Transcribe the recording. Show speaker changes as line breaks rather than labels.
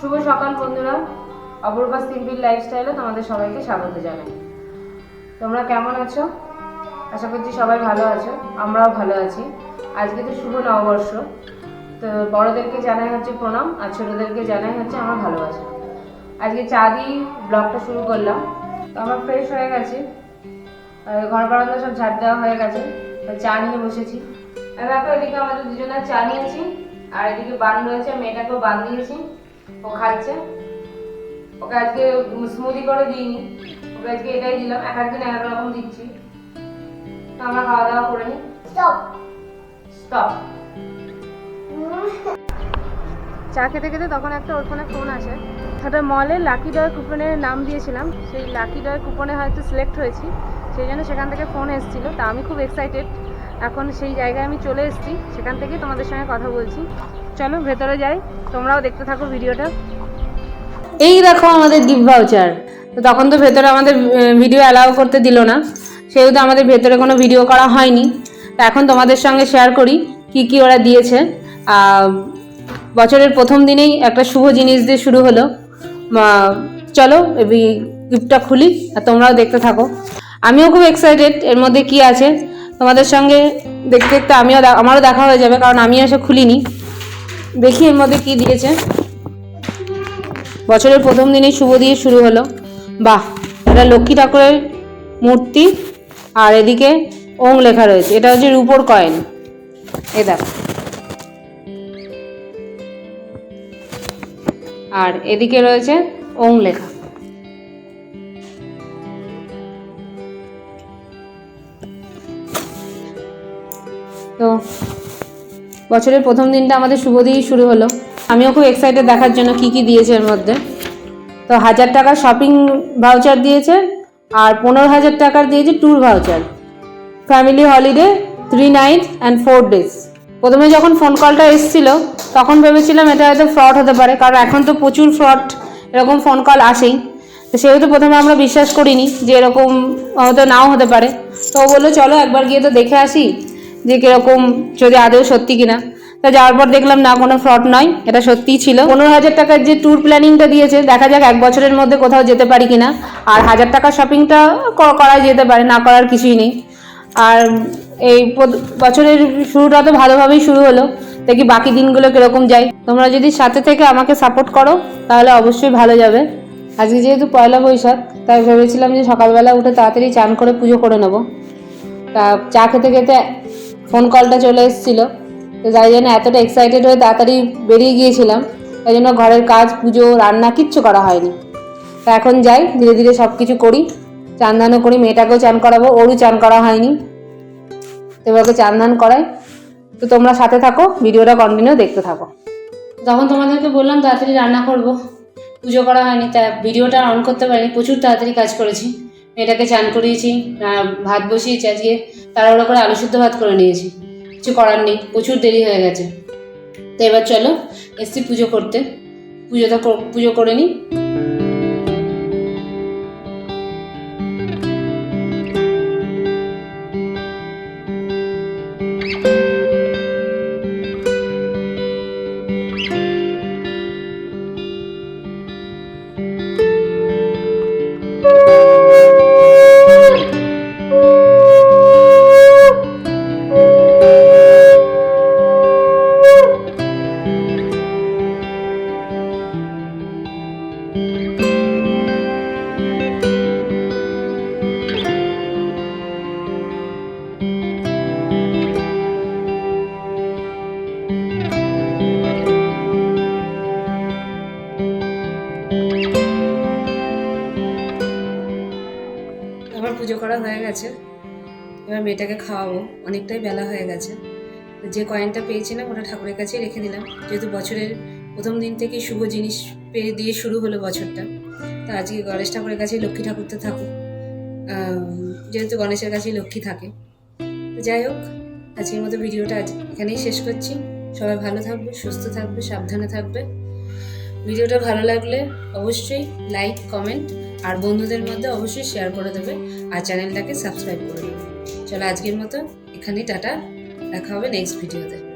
শুভ সকাল, বন্ধুরা। অপূর্বা সিম্পল লাইফস্টাইলে তোমাদের সবাইকে স্বাগত জানাই। তোমরা কেমন আছো? আশা করছি সবাই ভালো আছো, আমরাও ভালো আছি। আজকে তো শুভ নববর্ষ। তো বড়দেরকে জানাই হচ্ছে প্রণাম, আর ছোটদেরকে জানাই হচ্ছে আমার ভালোবাসা। আজকে চা দিয়ে ব্লগটা শুরু করলাম। তো আমার ফ্রেশ হয়ে গেছে। ঘর বারান্দা সব ঝাড় দেওয়া হয়ে গেছে। চা নিয়ে বসেছি। আর দেখো, এদিকে আমাদের দুজনের চা নিয়েছি। আর এদিকে বান রয়েছে, মেয়েটাকেও বান দিয়েছি। ও খাচ্ছে ওকে আজকে স্মুদি করে দিইনি। ওকে আজকে এটাই দিলাম। এক একদিন এক এক রকম দিচ্ছি। তো আমরা খাওয়া দাওয়া করে নিই
Stop.
স্টপ চা খেতে খেতে তখন একটা ওর ফোনে ফোন আসে। একটা মলে লাকি ডয় কুপনের নাম দিয়েছিলাম। সেই লাকি ডয় কুপনে হয়তো সিলেক্ট হয়েছি। সেই জন্য সেখান থেকে ফোন এসেছিল। তা আমি খুব এক্সাইটেড এখন সেই জায়গায় আমি চলে এসেছি, সেখান থেকেই তোমাদের সঙ্গে কথা বলছি। চলো, ভেতরে যাই, তোমরাও দেখতে থাকো ভিডিওটা। এই দেখো আমাদের গিফট ভাউচার তো তখন তো ভেতরে আমাদের ভিডিও অ্যালাউ করতে দিল না। সেহেতু আমাদের ভেতরে কোনো ভিডিও করা হয়নি। তা এখন তোমাদের সঙ্গে শেয়ার করি কি কি ওরা দিয়েছে। বছরের প্রথম দিনেই একটা শুভ জিনিস দিয়ে শুরু হলো। চলো গিফটটা খুলি, আর তোমরাও দেখতে থাকো। আমিও খুব এক্সাইটেড এর মধ্যে কি আছে? তোমাদের সঙ্গে দেখতে দেখতে আমিও আমারও দেখা হয়ে যাবে, কারণ আমি এসে খুলিনি। দেখি এর মধ্যে কি দিয়েছে। বছরের প্রথম দিনেই শুভ দিয়ে শুরু হলো। বাহ, এটা লক্ষ্মী ঠাকুরের মূর্তি, আর এদিকে ওং লেখা রয়েছে। এটা হচ্ছে রূপোর কয়েন। এ দেখো। আর এদিকে রয়েছে ওং লেখা। তো বছরের প্রথম দিনটা আমাদের শুভ দিয়েই শুরু হলো। আমিও খুব এক্সাইটেড দেখার জন্য কি কি দিয়েছে এর মধ্যে। তো হাজার টাকার শপিং ভাউচার দিয়েছে আর পনেরো হাজার টাকার দিয়েছে tour voucher family holiday three night and four days প্রথমে যখন ফোন কলটা এসেছিল, তখন ভেবেছিলাম এটা হয়তো ফ্রড হতে পারে, কারণ এখন তো প্রচুর ফ্রড এরকম ফোন কল আসেই। তো সেহেতু প্রথমে আমরা বিশ্বাস করিনি যে এরকম হয়তো নাও হতে পারে। তো ও বলল, চলো একবার গিয়ে তো দেখে আসি। যে কীরকম যদি আদৌ সত্যি কিনা। তা যাওয়ার পর দেখলাম, না, কোনো ফ্রড নয়, এটা সত্যিই ছিল। পনেরো হাজার টাকার যে ট্যুর প্ল্যানিংটা দিয়েছে, দেখা যাক এক বছরের মধ্যে কোথাও যেতে পারি কিনা। আর হাজার টাকার শপিংটা করা যেতে পারে, না করার কিছুই নেই। আর এই বছরের শুরুটা তো ভালোভাবেই শুরু হলো। দেখি বাকি দিনগুলো কীরকম যায়। তোমরা যদি সাথে থেকে আমাকে সাপোর্ট করো, তাহলে অবশ্যই ভালো যাবে। আজকে যেহেতু পয়লা বৈশাখ, তাই ভেবেছিলাম যে সকালবেলা উঠে তাড়াতাড়ি চান করে পুজো করে নেব। তা চা খেতে খেতে ফোন কলটা চলে এসেছিল। তো যাই জন্য এতটা এক্সাইটেড হয়ে তাড়াতাড়ি বেরিয়ে গিয়েছিলাম। তাই জন্য ঘরের কাজ, পুজো, রান্না কিচ্ছু করা হয়নি। তা এখন যাই, ধীরে ধীরে সব কিছু করি। চান ধানও করি, মেয়েটাকেও চান করাবো, ওরও চান করা হয়নি। তো এবার ওকে করাই। তো তোমরা সাথে থাকো, ভিডিওটা কন্টিনিউ দেখতে থাকো। তখন তোমাদেরকে বললাম তাড়াতাড়ি রান্না করব, পুজো করা হয়নি, তা ভিডিওটা অন করতে পারিনি, প্রচুর তাড়াতাড়ি কাজ করেছি। মেয়েটাকে চান করিয়েছি ভাত বসিয়েছি আজকে, তাড়াহুড়ো করে আলু সিদ্ধ ভাত করে নিয়েছি। কিছু করার নেই, প্রচুর দেরি হয়ে গেছে। তো এবার চলো, এসছি পুজো করতে। পুজোটা পুজো করে নিই। আমার পুজো করা হয়ে গেছে। এবার মেয়েটাকে খাওয়াবো। অনেকটাই বেলা হয়ে গেছে। যে কয়েনটা পেয়েছিলাম ওটা ঠাকুরের কাছে রেখে দিলাম। যেহেতু বছরের প্রথম দিন থেকে শুভ জিনিস পেয়ে দিয়ে শুরু হলো বছরটা। তো আজকে গণেশ ঠাকুরের কাছে লক্ষ্মী ঠাকুর তো থাকুক যেহেতু গণেশের কাছেই লক্ষ্মী থাকে। যাই হোক, আজকের মতো ভিডিওটা আজ এখানেই শেষ করছি। সবাই ভালো থাকবে, সুস্থ থাকবে, সাবধানে থাকবে। ভিডিওটা ভালো লাগলে অবশ্যই লাইক কমেন্ট আর বন্ধুদের মধ্যে অবশ্যই শেয়ার করে দেবে আর চ্যানেলটাকে সাবস্ক্রাইব করে দেবে। চলো আজকের মতো এখানেই টাটা, দেখা হবে নেক্সট ভিডিওতে